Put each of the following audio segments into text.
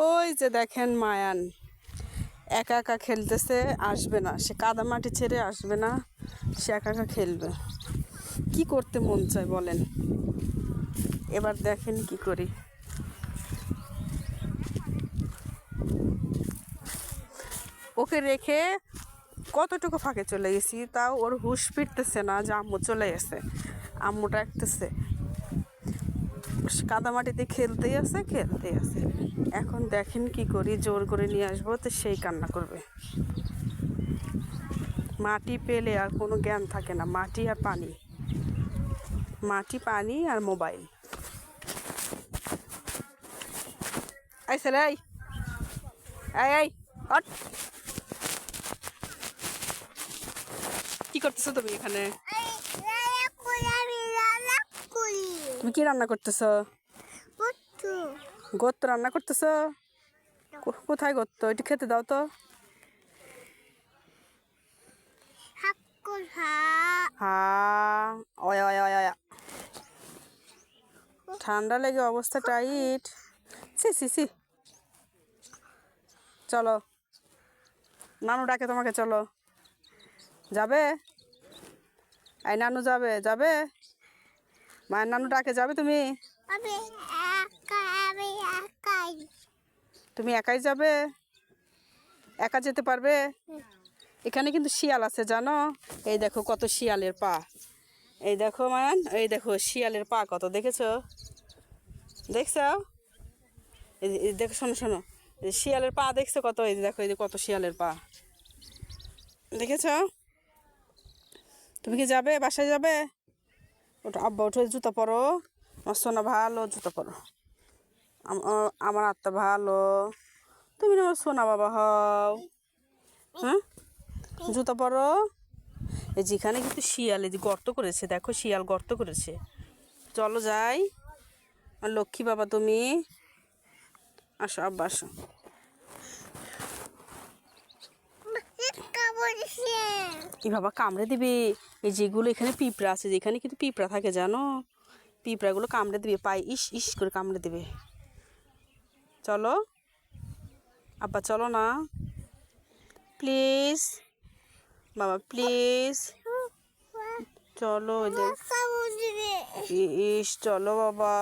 ওই যে দেখেন মায়ান, একা একা খেলতেছে, আসবে না। সে কাদা মাটি ছেড়ে আসবে না, সে একা একা খেলবে। কি করতে মন চায় বলেন? এবার দেখেন কি করি। ওকে রেখে কতটুকু ফাঁকে চলে গেছি, তাও ওর হুশ ফিরতেছে না যে আম্মু চলে গেছে। আম্মু ডাকতেছে কাদামাটিতে খেলতেই আছে খেলতেই আছে। এখন দেখেন কি করি, জোর করে নিয়ে আসব, তো সেই কান্না করবে। মাটি পেলে আর কোনো জ্ঞান থাকে না, মাটি আর পানি। মাটি, পানি আর মোবাইল। কি করতেছো তুমি এখানে? তুমি কি রান্না করতেছো? গত্ত। রান্না করতেছো? কোথায় গত্ত? একটু খেতে দাও তো। ঠান্ডা লেগে অবস্থা টাইট। সি সি সি চলো। নানু ডাকে তোমাকে চলো। যাবে? এই নানু যাবে যাবে? মায়ের নানু ডাকে যাবে তুমি? তুমি একাই যাবে? একা যেতে পারবে? এখানে কিন্তু শিয়াল আছে জানো? এই দেখো কত শিয়ালের পা। এই দেখো মান এই দেখো শিয়ালের পা কত দেখেছ? দেখছ? এই দেখো শোনো শোনো। শিয়ালের পা দেখছ কত? এই দেখো এই যে কত শিয়ালের পা। দেখেছ? তুমি কি যাবে? বাসায় যাবে? ওটা আব্বা উঠে জুতো পরো। আমার সোনা ভালো জুতো পরো। আমার আত্মা ভালো। তুমি না আমার সোনা বাবা হও। হ্যাঁ? জুতো পরো। এই যেখানে কিন্তু শিয়াল এই যে গর্ত করেছে দেখো শিয়াল গর্ত করেছে। চলো যাই। আর লক্ষ্মী বাবা তুমি? আসো আব্বা আসো। কি বাবা কামড়ে দিবে। এই যেগুলো এখানে পিঁপড়া আছে, যেখানে কিন্তু পিঁপড়া থাকে, জানো? পিঁপড়াগুলো কামড়ে দিবে, পায়ে ইস ইস করে কামড়ে দেবে। চলো? আব্বা, চলো না। প্লিজ। বাবা, প্লিজ। চলো ইস, চলো বাবা।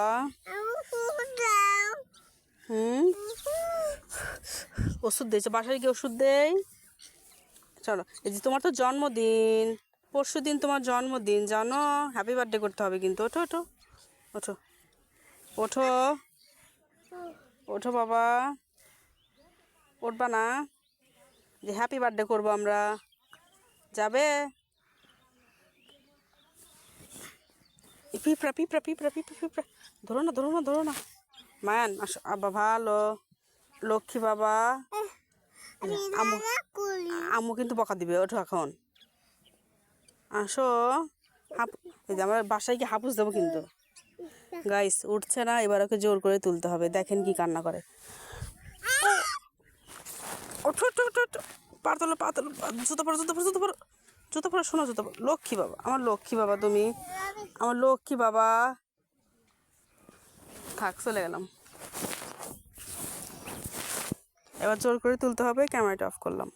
হুম? ওষুধ দিয়েছে, বাসায় গিয়ে ওষুধ দেয় চলো, এই যে তোমার তো জন্মদিন। পরশু দিন তোমার জন্মদিন জানো? হ্যাপি বার্থডে করতে হবে কিন্তু। ওঠো ওঠো। ওঠো। ওঠো। ওঠো বাবা। উঠবা না। যে হ্যাপি বার্থডে করব আমরা। যাবে? পিঁপড়া পিঁপড়া পিঁপড়া পিঁপড়া পিঁপড়া। ধরো না ধরো না ধরো না। মায়ান আসো। আব্বা ভালো। লক্ষ্মী বাবা। আম্মু আম্মু কিন্তু বকা দিবে। ওঠো এখন। আসো। এই যে আমার বাসায় কি হাপুস দেবো কিন্তু। গাইস উঠছে না, এবার ওকে জোর করে তুলতে হবে। দেখেন কি কান্না করে। পাতলো পাতলো, জুতো পড়ো জুতো পড়ো জুতো পড়ো জুতো পড়ো শোনো জুতো লক্ষ্মী বাবা, আমার লক্ষ্মী বাবা তুমি। আমার লক্ষ্মী বাবা। থাক, চলে গেলাম। এবার জোর করে তুলতে হবে, ক্যামেরাটা অফ করলাম।